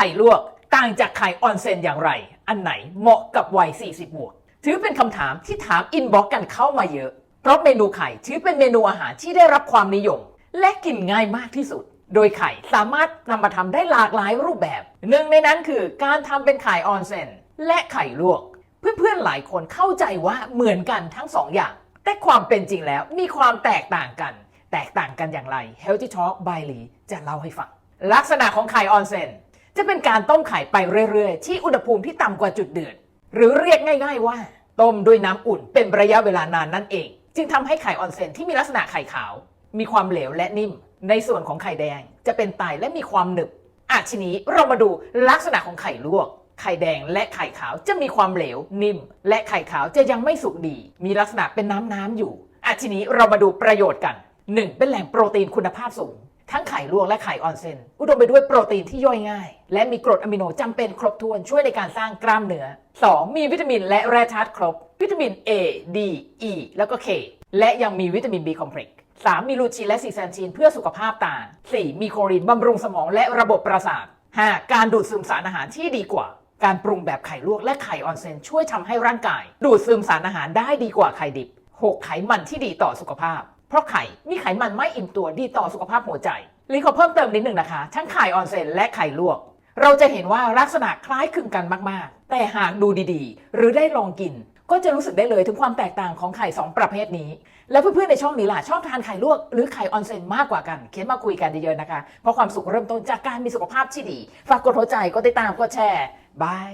ไข่ลวกต่างจากไข่ออนเซนอย่างไร อันไหนเหมาะกับวัย 40 บวก ถือเป็นคำถามที่ถามอินบ็อกกันเข้ามาเยอะ เพราะเมนูไข่ถือเป็นเมนูอาหารที่ได้รับความนิยม และกินง่ายมากที่สุด โดยไข่สามารถนำมาทำได้หลากหลายรูปแบบ หนึ่งในนั้นคือการทำเป็นไข่ออนเซนและไข่ลวก เพื่อนๆหลายคนเข้าใจว่าเหมือนกันทั้งสองอย่าง แต่ความเป็นจริงแล้วมีความแตกต่างกัน แตกต่างกันอย่างไร Healthy Talk by Lee จะเล่าให้ฟัง ลักษณะของไข่ออนเซน จะเป็นการต้มไข่ไปเรื่อยๆ ที่อุณหภูมิที่ต่ำกว่าจุดเดือด หรือเรียกง่าย ๆ ว่า ต้มด้วยน้ำอุ่นเป็นระยะเวลานานนั่นเอง จึงทำให้ไข่ออนเซนที่มีลักษณะไข่ขาว มีความเหลวและนิ่ม ในส่วนของไข่แดงจะเป็นไตและมีความหนึบอะทีนี้เรามาดูลักษณะของไข่ลวก ไข่แดงและไข่ขาวจะมีความเหลว นิ่ม และไข่ขาวจะยังไม่สุกดี มีลักษณะเป็นน้ำน้ำๆอยู่อะทีนี้เรามาดูประโยชน์กัน 1. เป็นแหล่งโปรตีนคุณภาพสูง ทั้งไข่ลวกและไข่ออนเซนอุดมไปด้วยโปรตีนที่ย่อยง่าย และมีกรดอะมิโนจำเป็นครบถ้วนช่วยในการสร้างกล้ามเนื้อ 2. มีวิตามินและแร่ธาตุครบ วิตามิน A D E แล้วก็ K และยังมีวิตามิน B คอมเพล็กซ์ 3. มีลูชีนและซีแซนทีนเพื่อสุขภาพตา 4. มีโคลินบำรุงสมองและระบบประสาท 5. การดูดซึมสารอาหารที่ดีกว่า การปรุงแบบไข่ลวกและไข่ออนเซนช่วยทำให้ร่างกาย ดูดซึมสารอาหารได้ดีกว่าไข่ดิบ 6. ไขมันที่ดีต่อสุขภาพ เพราะไข่มีไขมันไม่อิ่มตัวดีต่อสุขภาพหัวใจลีขอเพิ่มเติมนิดหนึ่งนะคะ ทั้งไข่ออนเซนและไข่ลวก เราจะเห็นว่าลักษณะคล้ายคลึงกันมาก ๆ แต่หากดูดีๆ หรือได้ลองกิน ก็จะรู้สึกได้เลยถึงความแตกต่างของไข่ 2 ประเภทนี้ แล้วเพื่อนๆในช่องนี้ล่ะชอบทานไข่ลวกหรือไข่ออนเซนมากกว่ากัน เขียนมาคุยกันเยอะๆนะคะ เพราะความสุขเริ่มต้นจากการมีสุขภาพที่ดี ฝากกดหัวใจกดติดตามกดแชร์บาย